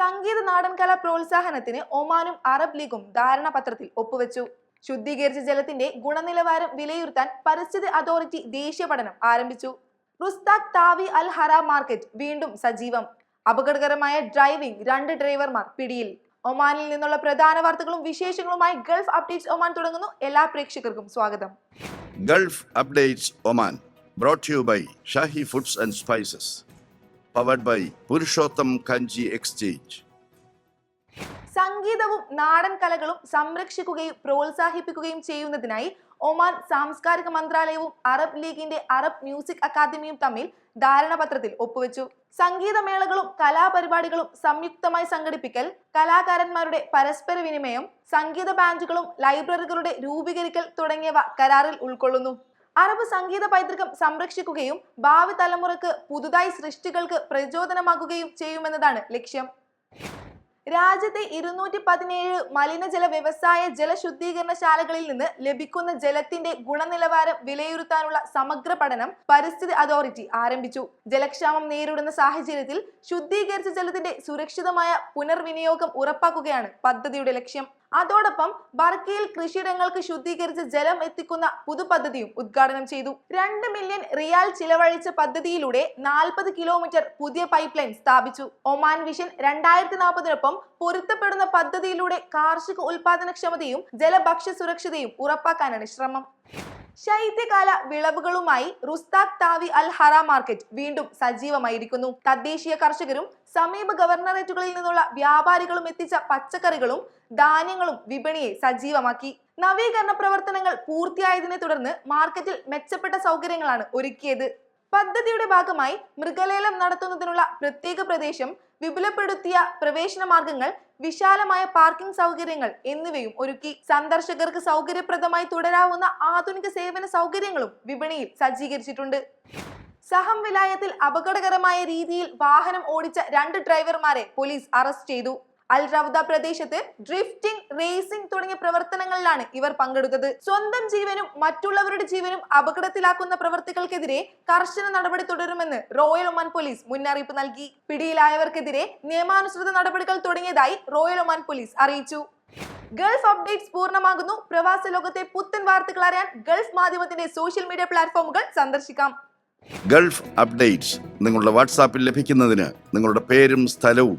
സംഗീത നാടൻ കലാ പ്രോത്സാഹനത്തിന് ഒമാനും അറബ് ലീഗും ധാരണാപത്രത്തിൽ ഒപ്പുവെച്ചു. ശുദ്ധീകരിച്ച ജലത്തിന്റെ ഗുണനിലവാരം വിലയിരുത്താൻ പരിസ്ഥിതി അതോറിറ്റി ദേശീയ പഠനം ആരംഭിച്ചു. Rustaq Tawi al Hara market വീണ്ടും സജീവം. അപകടകരമായ ഡ്രൈവിംഗ് രണ്ട് ഡ്രൈവർമാർ പിടിയിൽ. ഒമാനിൽ നിന്നുള്ള പ്രധാന വാർത്തകളും വിശേഷങ്ങളുമായി ഗൾഫ് അപ്ഡേറ്റ്സ് ഒമാൻ തുടങ്ങുന്നു. എല്ലാ പ്രേക്ഷകർക്കും സ്വാഗതം. Gulf updates Oman brought you by Shahi foods and spices powered by Purushottam Kanji exchange സംഗീതവും നാടൻ കലകളും സംരക്ഷിക്കുകയും പ്രോത്സാഹിപ്പിക്കുകയും ചെയ്യുന്നതിനായി ഒമാൻ സാംസ്കാരിക മന്ത്രാലയവും അറബ് ലീഗിന്റെ അറബ് മ്യൂസിക് അക്കാദമിയും തമ്മിൽ ധാരണാപത്രത്തിൽ ഒപ്പുവെച്ചു. സംഗീതമേളകളും കലാപരിപാടികളും സംയുക്തമായി സംഘടിപ്പിക്കൽ കലാകാരന്മാരുടെ പരസ്പര വിനിമയം സംഗീത ബാൻഡുകളും ലൈബ്രറികളുടെ രൂപീകരിക്കൽ തുടങ്ങിയവ കരാറിൽ ഉൾക്കൊള്ളുന്നു. അറബ് സംഗീത പൈതൃകം സംരക്ഷിക്കുകയും ഭാവി തലമുറയ്ക്ക് പുതുതായി സൃഷ്ടികൾക്ക് പ്രചോദനമാകുകയും ചെയ്യുമെന്നതാണ് ലക്ഷ്യം. രാജ്യത്തെ ഇരുന്നൂറ്റി പതിനേഴ് മലിനജല വ്യവസായ ജലശുദ്ധീകരണശാലകളിൽ നിന്ന് ലഭിക്കുന്ന ജലത്തിന്റെ ഗുണനിലവാരം വിലയിരുത്താനുള്ള സമഗ്ര പഠനം പരിസ്ഥിതി അതോറിറ്റി ആരംഭിച്ചു. ജലക്ഷാമം നേരിടുന്ന സാഹചര്യത്തിൽ ശുദ്ധീകരിച്ച ജലത്തിന്റെ സുരക്ഷിതമായ പുനർവിനിയോഗം ഉറപ്പാക്കുകയാണ് പദ്ധതിയുടെ ലക്ഷ്യം. അതോടൊപ്പം ബർക്കിയിൽ കൃഷിയിടങ്ങൾക്ക് ശുദ്ധീകരിച്ച് ജലം എത്തിക്കുന്ന പുതുപദ്ധതിയും ഉദ്ഘാടനം ചെയ്തു. രണ്ട് മില്യൺ റിയാൽ ചിലവഴിച്ച പദ്ധതിയിലൂടെ നാൽപ്പത് കിലോമീറ്റർ പുതിയ പൈപ്പ് ലൈൻ സ്ഥാപിച്ചു. ഒമാൻ വിഷൻ രണ്ടായിരത്തി നാൽപ്പതിനൊപ്പം പൊരുത്തപ്പെടുന്ന പദ്ധതിയിലൂടെ കാർഷിക ഉൽപാദനക്ഷമതയും ജലഭക്ഷ്യ സുരക്ഷതയും ഉറപ്പാക്കാനാണ് ശ്രമം. ശൈത്യകാല വിളവുകളുമായി Rustaq Tawi al Hara market വീണ്ടും സജീവമായിരിക്കുന്നു. തദ്ദേശീയ കർഷകരും സമീപ ഗവർണറേറ്റുകളിൽ നിന്നുള്ള വ്യാപാരികളും എത്തിച്ച പച്ചക്കറികളും ധാന്യങ്ങളും വിപണിയെ സജീവമാക്കി. നവീകരണ പ്രവർത്തനങ്ങൾ പൂർത്തിയായതിനെ തുടർന്ന് മാർക്കറ്റിൽ മെച്ചപ്പെട്ട സൗകര്യങ്ങളാണ് ഒരുക്കിയത്. പദ്ധതിയുടെ ഭാഗമായി മൃഗലേലം നടത്തുന്നതിനുള്ള പ്രത്യേക പ്രദേശം വിപുലപ്പെടുത്തിയ പ്രവേശന മാർഗങ്ങൾ വിശാലമായ പാർക്കിംഗ് സൗകര്യങ്ങൾ എന്നിവയും ഒരുക്കി സന്ദർശകർക്ക് സൗകര്യപ്രദമായി തുടരാവുന്ന ആധുനിക സേവന സൗകര്യങ്ങളും വിപണിയിൽ സജ്ജീകരിച്ചിട്ടുണ്ട്. സഹം വിലായത്തിൽ അപകടകരമായ രീതിയിൽ വാഹനം ഓടിച്ച രണ്ട് ഡ്രൈവർമാരെ പോലീസ് അറസ്റ്റ് ചെയ്തു. അൽ റവദ പ്രദേശത്ത് ഡ്രിഫ്റ്റിംഗ് റേസിംഗ് തുടങ്ങിയ പ്രവർത്തനങ്ങളിലാണ് ഇവർ പങ്കെടുത്തത്. സ്വന്തം ജീവനും മറ്റുള്ളവരുടെ ജീവനും അപകടത്തിലാക്കുന്ന പ്രവർത്തികൾക്കെതിരെ കർശന നടപടി തുടരുമെന്ന് റോയൽ ഒമാൻ പോലീസ് മുന്നറിയിപ്പ് നൽകി. പിടിയിലായവർക്കെതിരെ നിയമാനുസൃത നടപടികൾ തുടങ്ങിയതായി റോയൽ ഒമാൻ പോലീസ് അറിയിച്ചു. ഗൾഫ് അപ്ഡേറ്റ്സ് പൂർണമാകുന്നു. പ്രവാസ ലോകത്തെ പുത്തൻ വാർത്തകൾ അറിയാൻ ഗൾഫ് മാധ്യമത്തിന്റെ സോഷ്യൽ മീഡിയ പ്ലാറ്റ്ഫോമുകൾ സന്ദർശിക്കാം. ഗൾഫ് അപ്ഡേറ്റ്സ് നിങ്ങളുടെ വാട്സാപ്പിൽ ലഭിക്കുന്നതിന് നിങ്ങളുടെ പേരും സ്ഥലവും